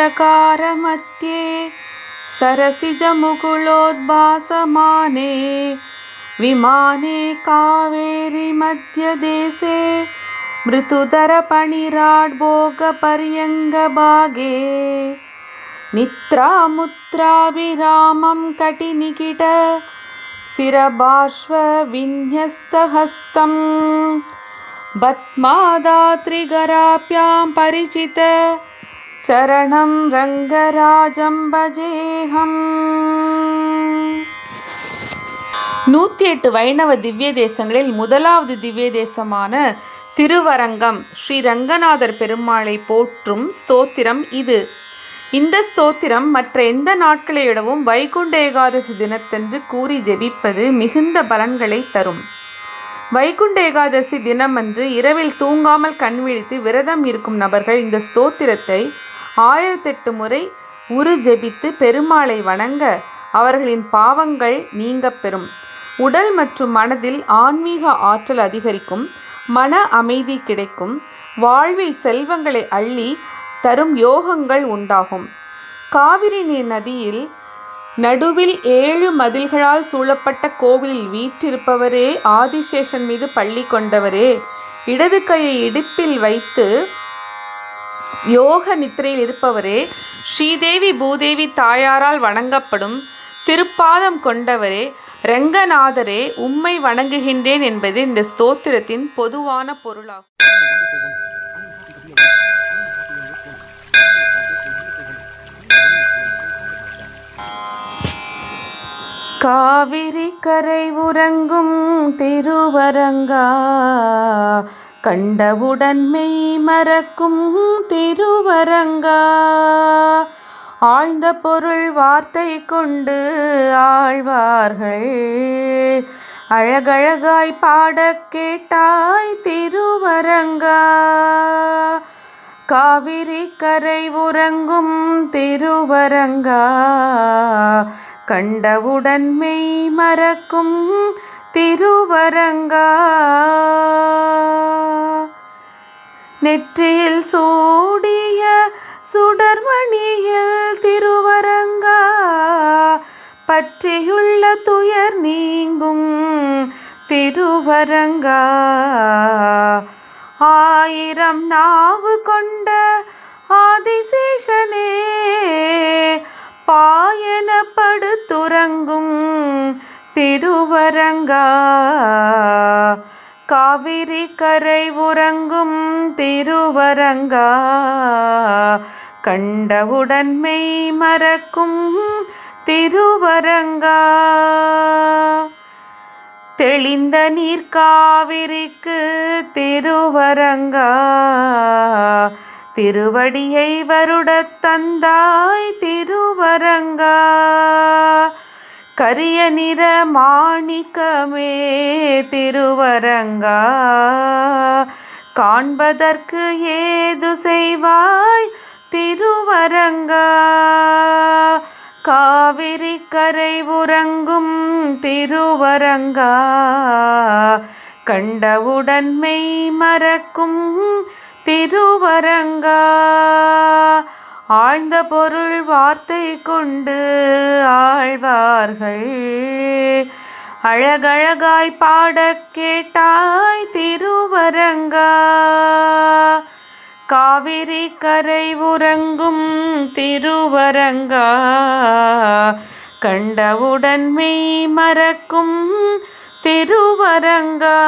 सप्तप्रकारमध्ये सरसिजमुकुलोद्भासमाने विमाने कावेरीमध्यदेशे मृदुधरपणिराड्भोगपर्यङ्गभागे निद्रामुद्राभिरामं कटिनिकिट शिरबाष्वविन्यस्तहस्तम् பத்மாதாத்ரிகராப்யாं परिचित சரணம் ரங்கராஜம் பஜேஹம் நூற்றி எட்டு வைணவ திவ்ய தேசங்களில் முதலாவது திவ்ய தேசமான திருவரங்கம் ஸ்ரீ ரங்கநாதர் பெருமாளை போற்றும் ஸ்தோத்திரம் இது இந்த ஸ்தோத்திரம் மற்ற எந்த நாட்களை விடவும் வைகுண்ட ஏகாதசி தினத்தன்று கூறி ஜெபிப்பது மிகுந்த பலன்களை தரும். வைகுண்ட ஏகாதசி தினமன்று இரவில் தூங்காமல் கண் விழித்து விரதம் இருக்கும் நபர்கள் இந்த ஸ்தோத்திரத்தை ஆயிரத்தெட்டு முறை உரு ஜெபித்து பெருமாளை வணங்க அவர்களின் பாவங்கள் நீங்கப் பெறும். உடல் மற்றும் மனதில் ஆன்மீக ஆற்றல் அதிகரிக்கும் மன அமைதி கிடைக்கும் வாழ்வில் செல்வங்களை அள்ளி தரும் யோகங்கள் உண்டாகும். காவிரி நீர் நதியில் நடுவில் ஏழு மதில்களால் சூழப்பட்ட கோவிலில் வீற்றிருப்பவரே ஆதிசேஷன் மீது பள்ளி கொண்டவரே இடது கையை இடுப்பில் வைத்து யோக நித்திரையில் இருப்பவரே ஸ்ரீதேவி பூதேவி தாயாரால் வணங்கப்படும் திருப்பாதம் கொண்டவரே ரங்கநாதரே உம்மை வணங்குகின்றேன் என்பது இந்த ஸ்தோத்திரத்தின் பொதுவான பொருளாகும். காவிரி கரை உறங்கும் திருவரங்கா கண்டவுடன் மெய் மறக்கும் திருவரங்கா. ஆழ்ந்த பொருள் வார்த்தை கொண்டு ஆழ்வார்கள் அழகழகாய் பாடக் கேட்டாய் திருவரங்கா. காவிரி கரை உறங்கும் திருவரங்கா கண்டவுடன் மெய் மறக்கும் திருவரங்கா. நெற்றியில் சூடிய சுடர்மணியில் திருவரங்கா. பற்றியுள்ள துயர் நீங்கும் திருவரங்கா. ஆயிரம் நாவு கொண்ட ஆதிசேஷனே படுத்துறங்கும் திருவரங்கா. காவிரி கரை உறங்கும் திருவரங்கா. கண்டவுடன் மெய் மறக்கும் திருவரங்கா. தெளிந்த நீர் காவிரிக்கு திருவரங்கா. திருவடியை வருடத் தந்தாய் திருவரங்கா. கரிய நிற மாணிக்கமே திருவரங்கா. காண்பதற்கு ஏது செய்வாய் திருவரங்கா. காவிரி கரை உறங்கும் திருவரங்கா. கண்டவுடன் மெய் மறக்கும் திருவரங்கா. ஆழ்ந்த பொருள் வார்த்தை கொண்டு ஆழ்வார்கள். அழகழகாய் பாட கேட்டாய் திருவரங்கா. காவிரி கரை உறங்கும் திருவரங்கா. கண்டவுடன் மெய் மறக்கும் திருவரங்கா.